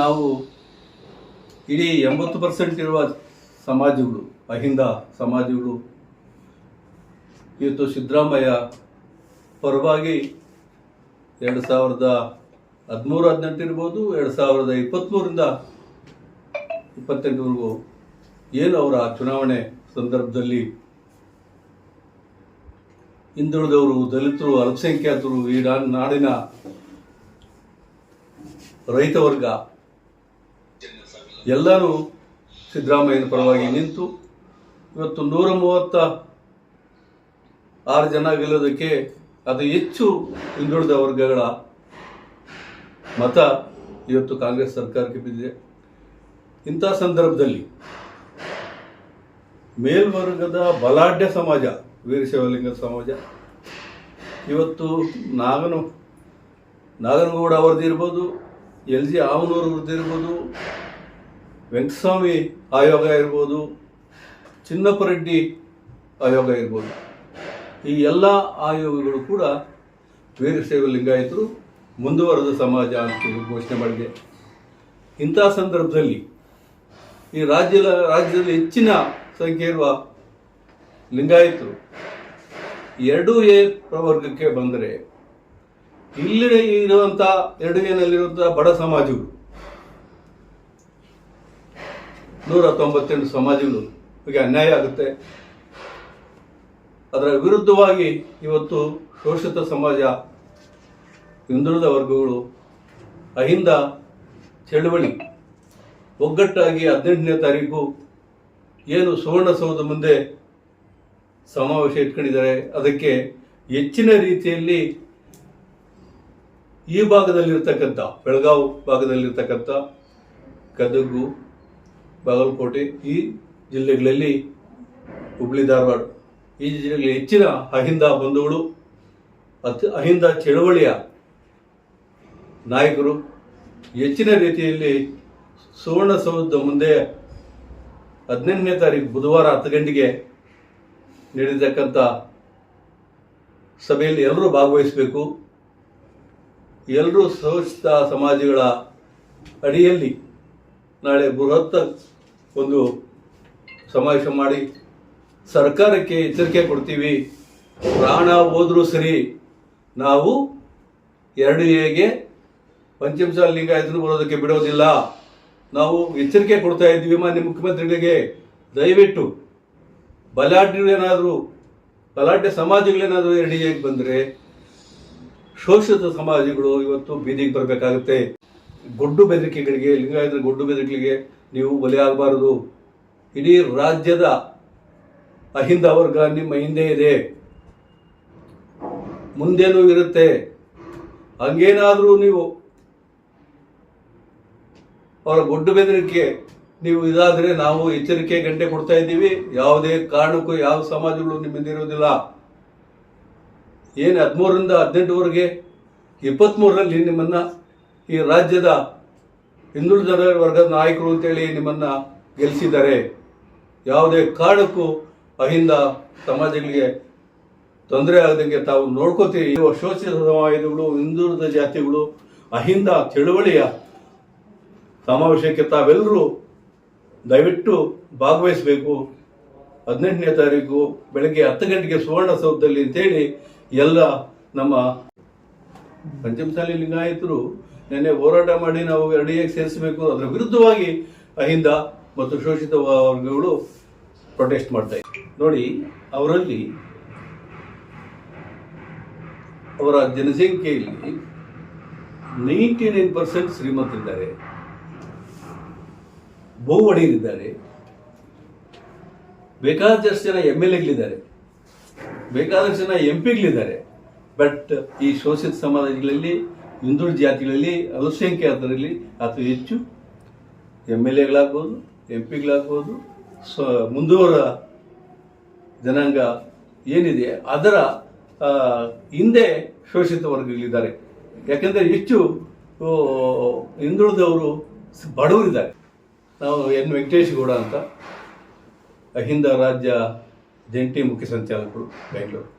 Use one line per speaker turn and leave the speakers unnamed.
ನಾವು ಇಡೀ ಎಂಬತ್ತು ಪರ್ಸೆಂಟ್ ಇರುವ ಸಮಾಜಗಳು, ಅಹಿಂದ ಸಮಾಜಗಳು ಇವತ್ತು ಸಿದ್ದರಾಮಯ್ಯ ಪರವಾಗಿ ಎರಡು ಸಾವಿರದ ಹದಿಮೂರು, ಹದಿನೆಂಟು ಇರ್ಬೋದು, ಎರಡು ಸಾವಿರದ ಇಪ್ಪತ್ತ್ಮೂರಿಂದ ಇಪ್ಪತ್ತೆಂಟುವರೆಗೂ ಏನು ಅವರ ಚುನಾವಣೆ ಸಂದರ್ಭದಲ್ಲಿ ಹಿಂದುಳಿದವರು, ದಲಿತರು, ಅಲ್ಪಸಂಖ್ಯಾತರು ಈ ನಾಡಿನ ರೈತ ವರ್ಗ. ಎಲ್ಲರೂ ಸಿದ್ದರಾಮಯ್ಯನ ಪರವಾಗಿ ನಿಂತು ಇವತ್ತು ನೂರ ಮೂವತ್ತ ಆರು ಜನ ಗೆಲ್ಲೋದಕ್ಕೆ ಅದು ಹೆಚ್ಚು ಹಿಂದುಳಿದ ವರ್ಗಗಳ ಮತ ಇವತ್ತು ಕಾಂಗ್ರೆಸ್ ಸರ್ಕಾರಕ್ಕೆ ಬಿದ್ದಿದೆ. ಇಂಥ ಸಂದರ್ಭದಲ್ಲಿ ಮೇಲ್ವರ್ಗದ ಬಲಾಢ್ಯ ಸಮಾಜ, ವೀರಶೈವಲಿಂಗ ಸಮಾಜ, ಇವತ್ತು ನಾಗನ ನಾಗನಗೌಡ ಅವರದ್ದು ಇರ್ಬೋದು ಎಲ್ ಜಿ ಆವನೂರವ್ರದ್ದು ಇರ್ಬೋದು, ವೆಂಕಟಸ್ವಾಮಿ ಆಯೋಗ ಇರ್ಬೋದು ಚಿನ್ನಪ್ಪರೆಡ್ಡಿ ಆಯೋಗ ಇರ್ಬೋದು. ಈ ಎಲ್ಲ ಆಯೋಗಗಳು ಕೂಡ ವೀರಶೈವ ಲಿಂಗಾಯತರು ಮುಂದುವರೆದ ಸಮಾಜ ಅಂತ ಹೇಳಿ ಘೋಷಣೆ ಮಾಡಿದೆ. ಇಂಥ ಸಂದರ್ಭದಲ್ಲಿ ಈ ರಾಜ್ಯದ ರಾಜ್ಯದಲ್ಲಿ ಹೆಚ್ಚಿನ ಸಂಖ್ಯೆ ಇರುವ ಲಿಂಗಾಯತರು ಎರಡೂ ಎ ಪ್ರವರ್ಗಕ್ಕೆ ಬಂದರೆ ಇಲ್ಲಿ ಇರುವಂಥ ಎರಡನೇನಲ್ಲಿರುವಂತಹ ಬಡ ಸಮಾಜಗಳು. ನೂರ ತೊಂಬತ್ತೆಂಟು ಸಮಾಜಗಳು ಹೀಗೆ ಅನ್ಯಾಯ ಆಗುತ್ತೆ. ಅದರ ವಿರುದ್ಧವಾಗಿ ಇವತ್ತು ಶೋಷಿತ ಸಮಾಜ ಹಿಂದುಳಿದ ವರ್ಗಗಳು ಅಹಿಂದ ಚಳವಳಿ ಒಗ್ಗಟ್ಟಾಗಿ ಹದಿನೆಂಟನೇ ತಾರೀಕು ಏನು ಸುವರ್ಣಸೌಧ ಮುಂದೆ ಸಮಾವೇಶ ಇಟ್ಕೊಂಡಿದ್ದಾರೆ. ಅದಕ್ಕೆ ಹೆಚ್ಚಿನ ರೀತಿಯಲ್ಲಿ ಈ ಭಾಗದಲ್ಲಿರ್ತಕ್ಕಂಥ, ಬೆಳಗಾವಿ ಭಾಗದಲ್ಲಿರ್ತಕ್ಕಂಥ ಗದಗು, ಬಾಗಲಕೋಟೆ ಈ ಜಿಲ್ಲೆಗಳಲ್ಲಿ ಹುಬ್ಳಿ, ಧಾರವಾಡ, ಈ ಜಿಲ್ಲೆಗಳಲ್ಲಿ ಹೆಚ್ಚಿನ ಅಹಿಂದ ಬಂಧುಗಳು ಅತಿ ಅಹಿಂದ ಚಳವಳಿಯ ನಾಯಕರು ಹೆಚ್ಚಿನ ರೀತಿಯಲ್ಲಿ ಸುವರ್ಣಸೌಧದ ಮುಂದೆ ಹದಿನೆಂಟನೇ ತಾರೀಕು ಬುಧವಾರ ಹತ್ತು ಗಂಟೆಗೆ ನಡೆಯತಕ್ಕಂಥ ಸಭೆಯಲ್ಲಿ ಎಲ್ಲರೂ ಭಾಗವಹಿಸಬೇಕು. ಎಲ್ಲರೂ ಸಹಿತ ಸಮಾಜಗಳ ಅಡಿಯಲ್ಲಿ ನಾಳೆ ಬೃಹತ್ ಒಂದು ಸಮಾವೇಶ ಮಾಡಿ ಸರ್ಕಾರಕ್ಕೆ ಎಚ್ಚರಿಕೆ ಕೊಡ್ತೀವಿ. ಪ್ರಾಣ ಹೋದರೂ ಸರಿ ನಾವು ಎರಡು ಎಗೆ ಪಂಚಮಸಾಲ ಲಿಂಗಾಯತರು ಬರೋದಕ್ಕೆ ಬಿಡೋದಿಲ್ಲ. ನಾವು ಎಚ್ಚರಿಕೆ ಕೊಡ್ತಾ ಇದ್ದೀವಿ ಮಾನ್ಯ ಮುಖ್ಯಮಂತ್ರಿಗಳಿಗೆ. ದಯವಿಟ್ಟು ಬಲಾಢ್ಯರು ಏನಾದರೂ ಬಲಾಢ್ಯ ಸಮಾಜಗಳೇನಾದರೂ ಎರಡು ಎಗೆ ಬಂದರೆ ಶೋಷಿತ ಸಮಾಜಗಳು ಇವತ್ತು ಬೀದಿಗೆ ಬರಬೇಕಾಗುತ್ತೆ. ಗೊಡ್ಡು ಬೆದರಿಕೆಗಳಿಗೆ ಲಿಂಗಾಯತ ಗೊಡ್ಡು ಬೆದರಿಕೆಗಳಿಗೆ ನೀವು ಬಲಿಯಾಗಬಾರದು ಇಡೀ ರಾಜ್ಯದ ಅಹಿಂದ ವರ್ಗ ನಿಮ್ಮ ಹಿಂದೆ ಇದೆ. ಮುಂದೇನೂ ಇರುತ್ತೆ. ಹಂಗೇನಾದರೂ ನೀವು ಅವರ ಗೊಡ್ಡು ಬೆದರಿಕೆ ನೀವು ಇದಾದರೆ ನಾವು ಎಚ್ಚರಿಕೆ ಗಂಟೆ ಕೊಡ್ತಾ ಇದ್ದೀವಿ. ಯಾವುದೇ ಕಾರಣಕ್ಕೂ ಯಾವ ಸಮಾಜಗಳು ನಿಮ್ಮಿಂದ ಇರೋದಿಲ್ಲ. ಏನು ಹದಿಮೂರರಿಂದ ಹದಿನೆಂಟುವರೆಗೆ ಇಪ್ಪತ್ತ್ಮೂರರಲ್ಲಿ ನಿಮ್ಮನ್ನು ಈ ರಾಜ್ಯದ ಹಿಂದುಳಿದ ವರ್ಗದ ನಾಯಕರು ಅಂತೇಳಿ ನಿಮ್ಮನ್ನು ಗೆಲ್ಲಿಸಿದ್ದಾರೆ. ಯಾವುದೇ ಕಾರಣಕ್ಕೂ ಅಹಿಂದ ಸಮಾಜಗಳಿಗೆ ತೊಂದರೆ ಆಗದಂಗೆ ತಾವು ನೋಡ್ಕೋತೀವಿ. ಶೋಷಿತ ಸಮಾಜಗಳು, ಹಿಂದುಳಿದ ಜಾತಿಗಳು, ಅಹಿಂದ ಚಳುವಳಿಯ ಸಮಾವೇಶಕ್ಕೆ ತಾವೆಲ್ಲರೂ ದಯವಿಟ್ಟು ಭಾಗವಹಿಸಬೇಕು. ಹದಿನೆಂಟನೇ ತಾರೀಕು ಬೆಳಗ್ಗೆ ಹತ್ತು ಗಂಟೆಗೆ ಸುವರ್ಣಸೌಧದಲ್ಲಿ ಅಂತೇಳಿ ಎಲ್ಲ ನಮ್ಮ ಪಂಚಮಸಾಲಿ ಲಿಂಗಾಯತರು ನಿನ್ನೆ ಹೋರಾಟ ಮಾಡಿ ನಾವು ಎರಡಿಗೆ ಸೇರಿಸಬೇಕು. ಅದರ ವಿರುದ್ಧವಾಗಿ ಅಹಿಂದ ಮತ್ತು ಶೋಷಿತ ವರ್ಗಗಳು ಪ್ರೊಟೆಸ್ಟ್ ಮಾಡ್ತಾ ಇದ್ದಾರೆ ನೋಡಿ, ಅವರಲ್ಲಿ ಅವರ ಜನಸಂಖ್ಯೆಯಲ್ಲಿ ನೈಂಟಿ ನೈನ್ ಪರ್ಸೆಂಟ್ ಶ್ರೀಮಂತರಿದ್ದಾರೆ ಬಹುವಡಿಯರಿದ್ದಾರೆ ಬೇಕಾದಷ್ಟು ಜನ ಎಂ ಎಲ್ ಎಗಳಿದ್ದಾರೆ ಬೇಕಾದಷ್ಟು ಜನ ಎಂ ಪಿಗಳಿದ್ದಾರೆ ಬಟ್ ಈ ಶೋಷಿತ ಸಮಾಜಗಳಲ್ಲಿ, ಹಿಂದುಳಿದ ಜಾತಿಗಳಲ್ಲಿ ಅಲ್ಪಸಂಖ್ಯಾತರಲ್ಲಿ ಅಥವಾ ಹೆಚ್ಚು ಎಂ ಎಲ್ ಎಗಳಾಗ್ಬೋದು ಎಂ ಪಿಗಳಾಗ್ಬೋದು ಸ್ವ ಮುಂದುವರ ಜನಾಂಗ ಏನಿದೆ, ಅದರ ಹಿಂದೆ ಶೋಷಿತ ವರ್ಗಗಳಿದ್ದಾರೆ. ಯಾಕೆಂದರೆ ಹೆಚ್ಚು ಹಿಂದುಳಿದವರು ಬಡವರಿದ್ದಾರೆ. ನಾವು ಎನ್ ವೆಂಕಟೇಶ್ ಗೌಡ ಅಂತ, ಅಹಿಂದ ರಾಜ್ಯ జెన్టీ ముఖ్య సంచాలకుడు బెంగళూరు